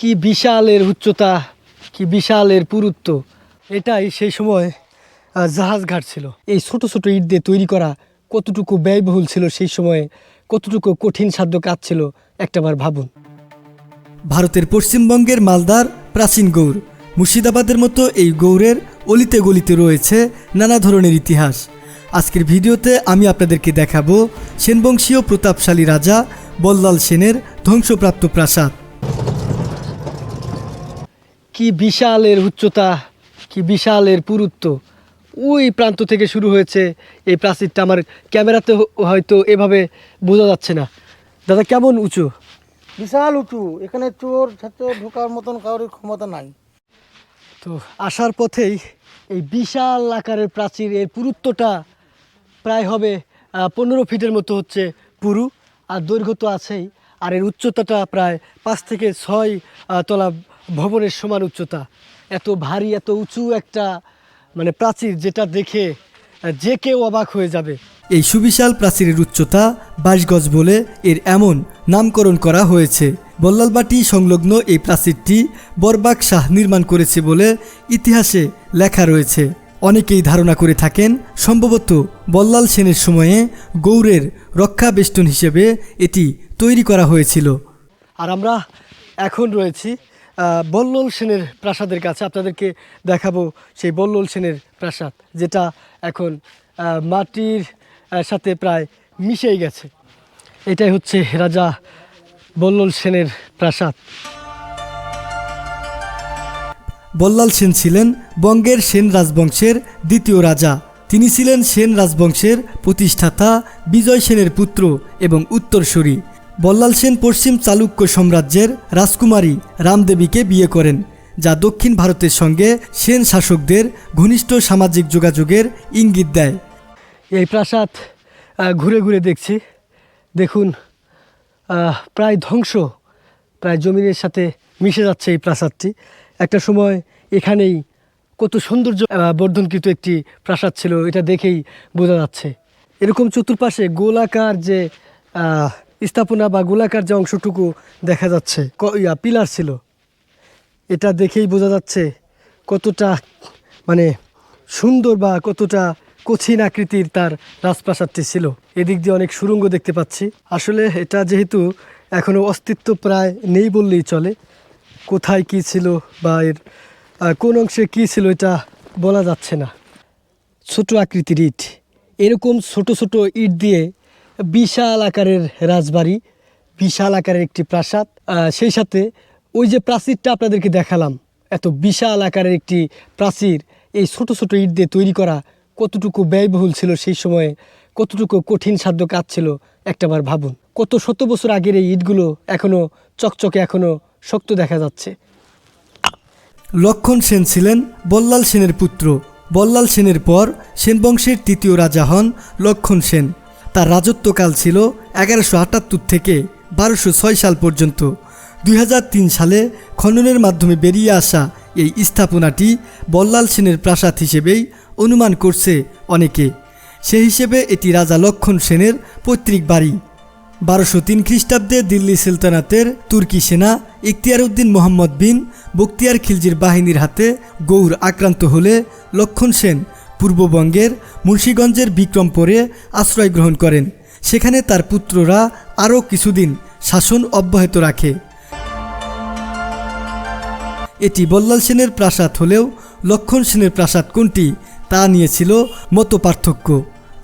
কি বিশালের উচ্চতা, কি বিশালের পুরুত্ব। এটাই সেই সময় জাহাজ ঘাট ছিল। এই ছোট ছোট ইট দিয়ে তৈরি করা কতটুকু ব্যয়বহুল ছিল সেই সময়ে, কতটুকু কঠিন সাধ্য কাজ ছিল, একটাবার ভাবুন। ভারতের পশ্চিমবঙ্গের মালদার প্রাচীন গৌর, মুর্শিদাবাদের মতো এই গৌরের অলিতে গলিতে রয়েছে নানা ধরনের ইতিহাস। আজকের ভিডিওতে আমি আপনাদেরকে দেখাবো সেনবংশীয় প্রতাপশালী রাজা বল্লাল সেনের ধ্বংসপ্রাপ্ত প্রাসাদ। কি বিশালের উচ্চতা কি বিশালের পুরুত্ব। ওই প্রান্ত থেকে শুরু হয়েছে এই প্রাচীরটা। আমার ক্যামেরাতে হয়তো এভাবে বোঝা যাচ্ছে না। দাদা কেমন উঁচু? বিশাল উঁচু। এখানে চোর ছাত্র ঢোকার মতন কারোর ক্ষমতা নাই। তো আসার পথেই এই বিশাল আকারের প্রাচীর এর পুরুত্বটা প্রায় হবে পনেরো ফিটের মতো হচ্ছে পুরু। আর দৈর্ঘ্য তো আছেই। আর এর উচ্চতাটা প্রায় পাঁচ থেকে ছয় তলা ভবনের সমান উচ্চতা। এত ভারী এত উঁচু একটা মানে প্রাচীর যেটা দেখে যে কেউ অবাক হয়ে যাবে। এই সুবিশাল প্রাচীরের উচ্চতা বাইশ গজ বলে এর এমন নামকরণ করা হয়েছে। বল্লালবাটি সংলগ্ন এই প্রাচীরটি বরবাক শাহ নির্মাণ করেছে বলে ইতিহাসে লেখা রয়েছে। অনেকেই ধারণা করে থাকেন সম্ভবত বল্লাল সেনের সময়ে গৌড়ের রক্ষাবেষ্টন হিসেবে এটি তৈরি করা হয়েছিল। আর আমরা এখন রয়েছি বল্লল সেনের প্রাসাদের কাছে আপনাদেরকে দেখাবো সেই বল্লল সেনের প্রাসাদ, যেটা এখন মাটির সাথে প্রায় মিশেই গেছে। এটাই হচ্ছে রাজা বল্লল সেনের প্রাসাদ। বল্লাল সেন ছিলেন বঙ্গের সেন রাজবংশের দ্বিতীয় রাজা। তিনি ছিলেন সেন রাজবংশের প্রতিষ্ঠাতা, বিজয় সেনের পুত্র এবং উত্তরসূরি। বল্লাল সেন পশ্চিম চালুক্য সাম্রাজ্যের রাজকুমারী রামদেবীকে বিয়ে করেন, যা দক্ষিণ ভারতের সঙ্গে সেন শাসকদের ঘনিষ্ঠ সামাজিক যোগাযোগের ইঙ্গিত দেয়। এই প্রাসাদ ঘুরে ঘুরে দেখছি। দেখুন প্রায় ধ্বংস, প্রায় জমিনের সাথে মিশে যাচ্ছে এই প্রাসাদটি। একটা সময় এখানেই কত সৌন্দর্য বর্ধনকৃত একটি প্রাসাদ ছিল, এটা দেখেই বোঝা যাচ্ছে। এরকম চতুর্পাশে গোলাকার যে স্থাপনা বা গোলাকার যে অংশটুকু দেখা যাচ্ছে। ইয়া, পিলার ছিল। এটা দেখেই বোঝা যাচ্ছে কতটা মানে সুন্দর বা কতটা কঠিন আকৃতির তার রাজপ্রাসাদটি ছিল। এদিক দিয়ে অনেক সুরঙ্গ দেখতে পাচ্ছি। আসলে এটা যেহেতু এখনও অস্তিত্ব প্রায় নেই বললেই চলে। কোথায় কি ছিল বা এর কোন অংশে কি ছিল এটা বলা যাচ্ছে না। ছোট আকৃতির ইট। এরকম ছোট ছোট ইট দিয়ে বিশাল আকারের রাজবাড়ি, বিশাল আকারের একটি প্রাসাদ। সেই সাথে ওই যে প্রাচীরটা আপনাদেরকে দেখালাম, এত বিশাল আকারের একটি প্রাচীর, এই ছোট ছোট ইট দিয়ে তৈরি করা কতটুকু ব্যয়বহুল ছিল সেই সময়ে, কতটুকু কঠিন সাধ্য কাজ ছিল, একটাবার ভাবুন। কত শত বছর আগের এই ইটগুলো এখনও চকচকে এখনও শক্ত দেখা যাচ্ছে। লক্ষণ সেন ছিলেন বল্লাল সেনের পুত্র। বল্লাল সেনের পর সেন বংশের তৃতীয় রাজা হন লক্ষণ সেন। তার রাজত্বকাল ছিল এগারোশো আটাত্তর থেকে বারোশো ছয় সাল পর্যন্ত। দুই হাজার তিন সালে খননের মাধ্যমে বেরিয়ে আসা এই স্থাপনাটি বল্লাল সেনের প্রাসাদ হিসেবেই অনুমান করছে অনেকে। সেই হিসেবে এটি রাজা লক্ষণ সেনের পৈতৃক বাড়ি। বারোশো তিন খ্রিস্টাব্দে দিল্লি সুলতানাতের তুর্কি সেনা ইখতিয়ার উদ্দিন মোহাম্মদ বিন বক্তিয়ার খিলজির বাহিনীর হাতে গৌর আক্রান্ত হলে লক্ষণ সেন পূর্ববঙ্গের মুন্সীগঞ্জের বিক্রমপুরে আশ্রয় গ্রহণ করেন। সেখানে তার পুত্ররা আরও কিছুদিন শাসন অব্যাহত রাখে। এটি বল্লাল সেনের প্রাসাদ হলেও লক্ষণ সেনের প্রাসাদ কোনটি তা নিয়েছিল মত পার্থক্য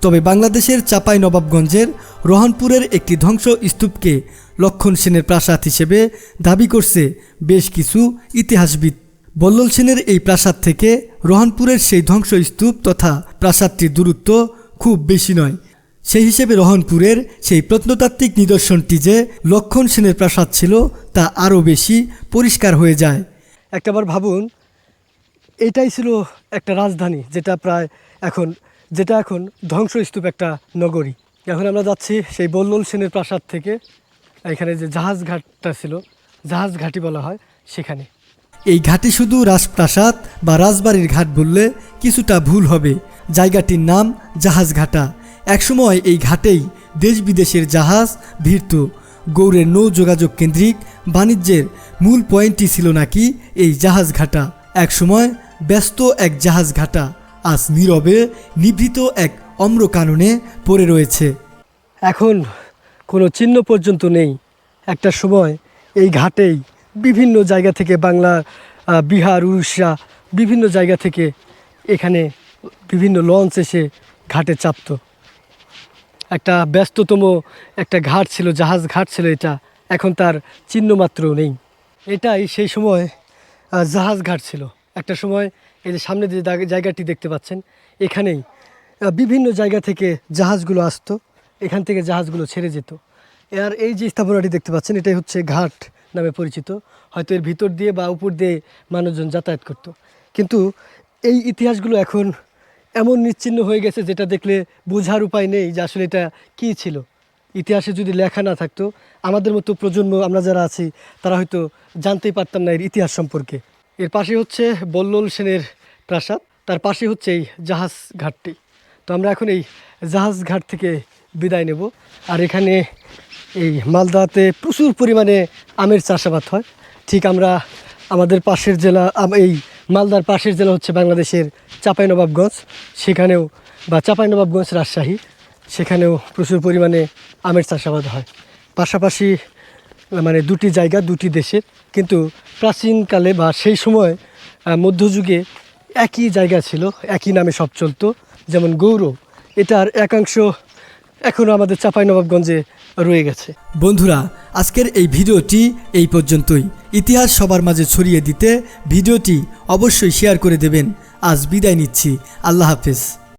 তবে বাংলাদেশের চাপাই নবাবগঞ্জের রহনপুরের একটি ধ্বংস স্তূপকে লক্ষণ সেনের প্রাসাদ হিসেবে দাবি করছে বেশ কিছু ইতিহাসবিদ। বল্লল সেনের এই প্রাসাদ থেকে রহনপুরের সেই ধ্বংস স্তূপ তথা প্রাসাদটির দূরত্ব খুব বেশি নয়। সেই হিসেবে রহনপুরের সেই প্রত্নতাত্ত্বিক নিদর্শনটি যে লক্ষণ সেনের প্রাসাদ ছিল, তা আরও বেশি পরিষ্কার হয়ে যায়। একটাবার ভাবুন, এটাই ছিল একটা রাজধানী, যেটা প্রায় এখন, যেটা এখন ধ্বংসস্তূপ একটা নগরী। এখন আমরা যাচ্ছি সেই বল্লল সেনের প্রাসাদ থেকে, এখানে যে জাহাজ ঘাটটা ছিল জাহাজ ঘাটি বলা হয় সেখানে। এই ঘাটে শুধু রাজপ্রাসাদ বা রাজবাড়ির ঘাট বললে কিছুটা ভুল হবে। জায়গাটির নাম জাহাজঘাটা। একসময় এই ঘাটেই দেশ বিদেশের জাহাজ ভিড়ত। গৌড়ের নৌ যোগাযোগ কেন্দ্রিক বাণিজ্যের মূল পয়েন্টটি ছিল নাকি এই জাহাজ ঘাটা একসময় ব্যস্ত এক জাহাজ ঘাটা আজ নীরবে নিভৃত এক অম্র কাননে পড়ে রয়েছে। এখন কোনো চিহ্ন পর্যন্ত নেই। একটা সময় এই ঘাটেই বিভিন্ন জায়গা থেকে বাংলা বিহার, উড়িষ্যা বিভিন্ন জায়গা থেকে এখানে বিভিন্ন লঞ্চ এসে ঘাটে চাপতো। একটা ব্যস্ততম একটা ঘাট ছিল, জাহাজ ঘাট ছিল এটা। এখন তার চিহ্ন মাত্রও নেই। এটাই সেই সময় জাহাজ ঘাট ছিল। একটা সময় এই যে সামনে যে জায়গাটি দেখতে পাচ্ছেন, এখানেই বিভিন্ন জায়গা থেকে জাহাজগুলো আসতো। এখান থেকে জাহাজগুলো ছেড়ে যেত। আর এই যে স্থাপনাটি দেখতে পাচ্ছেন, এটাই হচ্ছে ঘাট। নামে পরিচিত। হয়তো এর ভিতর দিয়ে বা উপর দিয়ে মানুষজন যাতায়াত করতো। কিন্তু এই ইতিহাসগুলো এখন এমন নিশ্চিহ্ন হয়ে গেছে যেটা দেখলে বোঝার উপায় নেই যে আসলে এটা কী ছিল। ইতিহাসে যদি লেখা না থাকতো, আমাদের মতো প্রজন্ম আমরা যারা আছি, তারা হয়তো জানতেই পারতাম না এর ইতিহাস সম্পর্কে। এর পাশে হচ্ছে বল্লল সেনের প্রাসাদ, তার পাশে হচ্ছে এই জাহাজ ঘাটটি। তো আমরা এখন এই জাহাজ ঘাট থেকে বিদায় নেব। আর এখানে এই মালদাতে প্রচুর পরিমাণে আমের চাষাবাদ হয়। ঠিক আমরা আমাদের পাশের জেলা এই মালদার পাশের জেলা হচ্ছে বাংলাদেশের চাঁপাইনবাবগঞ্জ। সেখানেও বা চাঁপাইনবাবগঞ্জ রাজশাহী, সেখানেও প্রচুর পরিমাণে আমের চাষাবাদ হয়। পাশাপাশি মানে দুটি জায়গা, দুটি দেশের, কিন্তু প্রাচীনকালে বা সেই সময় মধ্যযুগে একই জায়গা ছিল, একই নামে সব চলতো, যেমন গৌর এটার একাংশ এখনও আমাদের চাঁপাইনবাবগঞ্জে রয়ে গেছে। বন্ধুরা, আজকের এই ভিডিওটি এই পর্যন্তই। ইতিহাস সবার মাঝে ছড়িয়ে দিতে ভিডিওটি অবশ্যই শেয়ার করে দেবেন। আজ বিদায় নিচ্ছি। আল্লাহ হাফেজ।